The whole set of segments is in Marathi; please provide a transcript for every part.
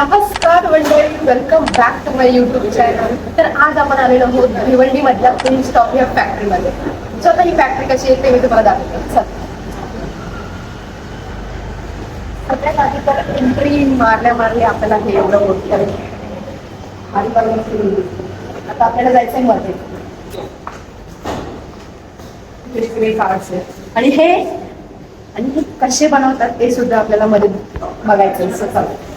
नमस्कार मंडळी. Welcome back to my YouTube channel तर आज आपण आलेलो आहोत भिवंडी मधल्या क्वीन स्टॉप या फॅक्टरीमध्ये सो आता ही फॅक्टरी कशी येते मी तुम्हाला दाखवते. चला. सगळ्यात आधी तर एंट्री मारल्या मारल्या आपल्याला हे एवढं मोठं खाली आता आपल्याला जायचंयमध्ये. कार्ड्स आहेत आणि हे आणि हे कसे बनवतात ते सुद्धा आपल्याला मध्ये बघायचं असं चालू.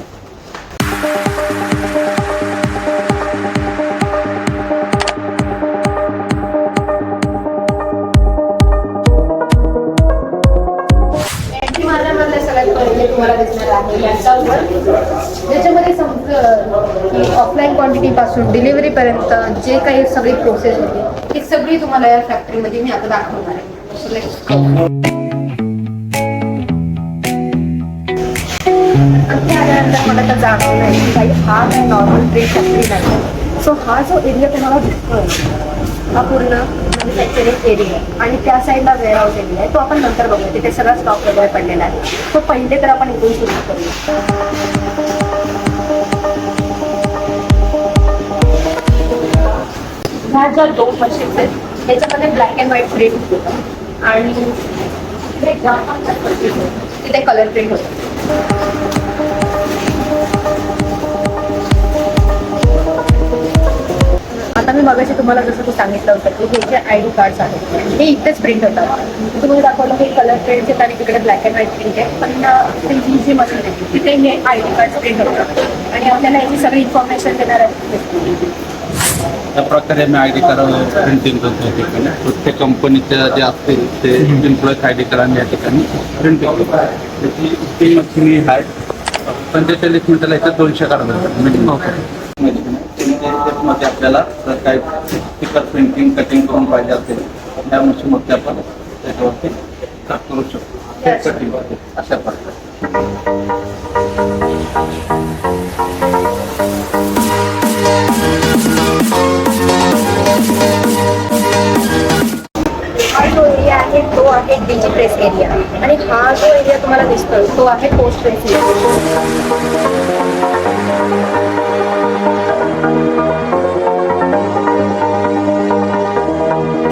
पासून डिलिव्हरी पर्यंत जे काही सगळी प्रोसेस होती ती सगळी तुम्हाला या फॅक्टरीमध्ये मी आता दाखवणार आहे. आल्यानंतर मला तर जाणवलं नाही की काही हा काय नॉर्मल ट्रेड फॅक्टरी नाही सो हा जो एरिया तुम्हाला दिसतोय हा पूर्ण मॅन्युफॅक्चरिंग एरिया आहे आणि त्या साईडला वेअर हाऊस एरिया आहे तो आपण नंतर बघूया. तिथे सगळा स्टॉक वगैरे पडलेला आहे. तो पहिले तर आपण इथून सुरू करूया. ह्या ज्या दोन मशीन्स आहेत. त्याच्यामध्ये ब्लॅक अँड व्हाईट प्रिंट होतं. आणि तिथे कलर प्रिंट होतं. आता मी मगाशी तुम्हाला जसं तू सांगितलं होतं की हे जे आय डी कार्ड्स आहेत हे इथेच प्रिंट होतात. तुम्ही दाखवलं हे कलर प्रिंट आहेत आणि तिकडे ब्लॅक अँड व्हाईट प्रिंट आहे पण ही जी मशीन आहे तिथे हे आय डी कार्ड प्रिंट होतात. आणि आपल्याला याची सगळी इन्फॉर्मेशन देणार आहे या प्रकारे आम्ही आय डी कार्ड प्रिंटिंग करतो या ठिकाणी. प्रत्येक कंपनीच्या जे असतील ते एम्प्लॉईज आय डी कार्ड आम्ही या ठिकाणी प्रिंटिंग करतो. त्याची ती मशीन आहे. पंचेचाळीस मिनिटाला याच्यात दोनशे कार्ड त्यामध्ये आपल्याला जर काही स्टिकर प्रिंटिंग कटिंग करून पाहिजे असेल त्या मशीनवरती आपण त्याच्यावरती करू शकतो. कटिंग अशा प्रकारे. एरिया आहे तो आहे डिजिप्रेस प्रेस एरिया आणि हा जो एरिया तुम्हाला दिसतोय तो आहे post press area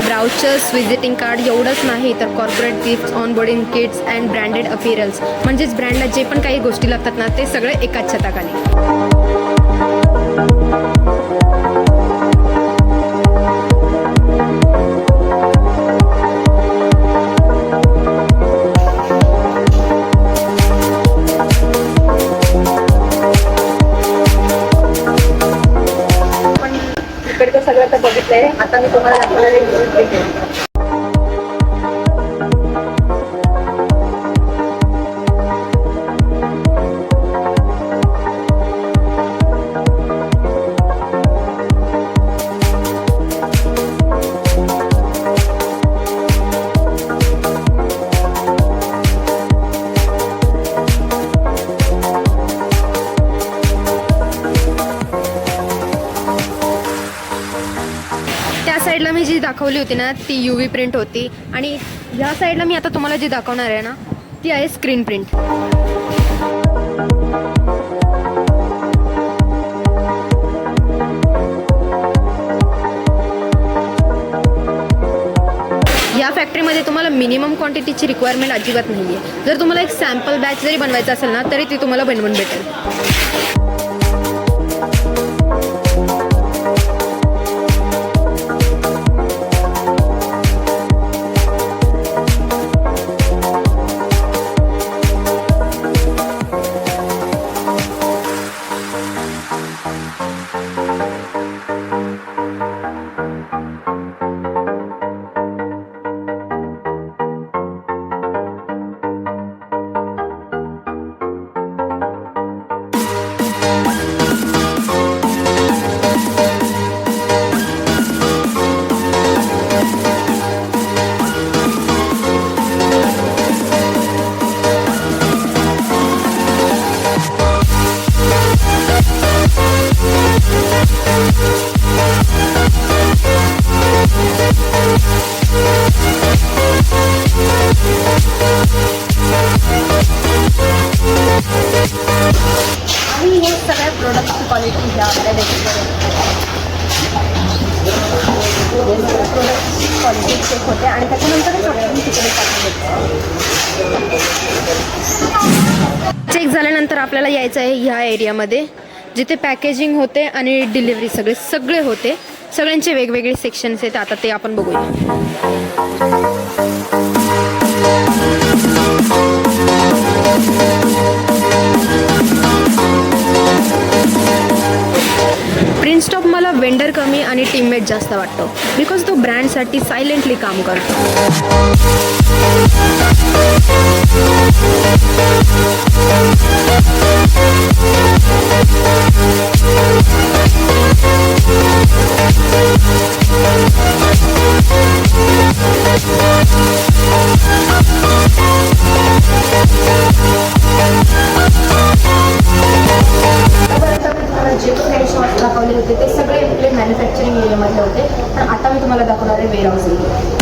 brochures visiting card एवढंच नाही तर corporate gift onboarding kits and branded apparels म्हणजेच ब्रँडला जे पण काही गोष्टी लागतात ना ते सगळे एकाच छताखाली. सगळं तर बघितलंय. आता मी तुम्हाला दाखवणार आहे. साईडला मी जी दाखवली होती ना ती यू व्ही प्रिंट होती. आणि ह्या साईडला मी आता तुम्हाला जी दाखवणार आहे ना ती आहे स्क्रीन प्रिंट या फॅक्टरीमध्ये तुम्हाला मिनिमम क्वांटिटीची रिक्वायरमेंट अजिबात नाही आहे जर तुम्हाला एक सॅम्पल बॅच जरी बनवायचं असेल ना तरी ती तुम्हाला बनवून भेटेल. सगळ्या प्रोडक्टची क्वालिटी ह्या आपल्या प्रोडक्टची क्वालिटी चेक होते आणि त्याच्यानंतरच आपण तिकडे टाकून चेक झाल्यानंतर आपल्याला यायचं आहे ह्या एरियामध्ये जिथे पॅकेजिंग होते आणि डिलिव्हरी सगळे सगळे होते. सगळ्यांचे वेगवेगळे सेक्शन्स आहेत आता ते आपण बघूया. टीममेट जास्त वाटतो. बिकॉज तो ब्रँडसाठी सायलेंटली काम करतो. एरियामध्ये होते. पण आता मी तुम्हाला दाखवणार आहे. वेअर एरिया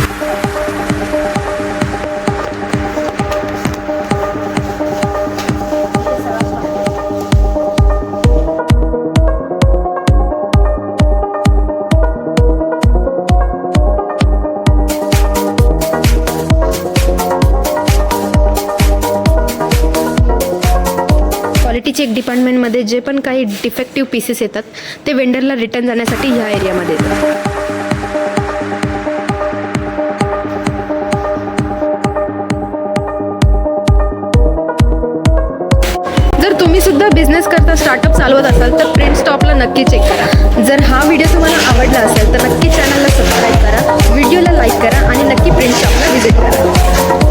चेक डिपार्टमेंटमध्ये जे पण काही डिफेक्टिव्ह पीसेस येतात ते वेंडरला रिटर्न जाण्यासाठी ह्या एरियामध्ये येतात. जर तुम्ही सुद्धा बिझनेस करता स्टार्टअप चालवत असाल तर प्रिंट स्टॉपला नक्की चेक करा. जर हा व्हिडिओ तुम्हाला आवडला असेल तर नक्की चॅनलला सबस्क्राईब करा व्हिडिओला लाईक करा आणि नक्की प्रिंट स्टॉपला व्हिजिट करा.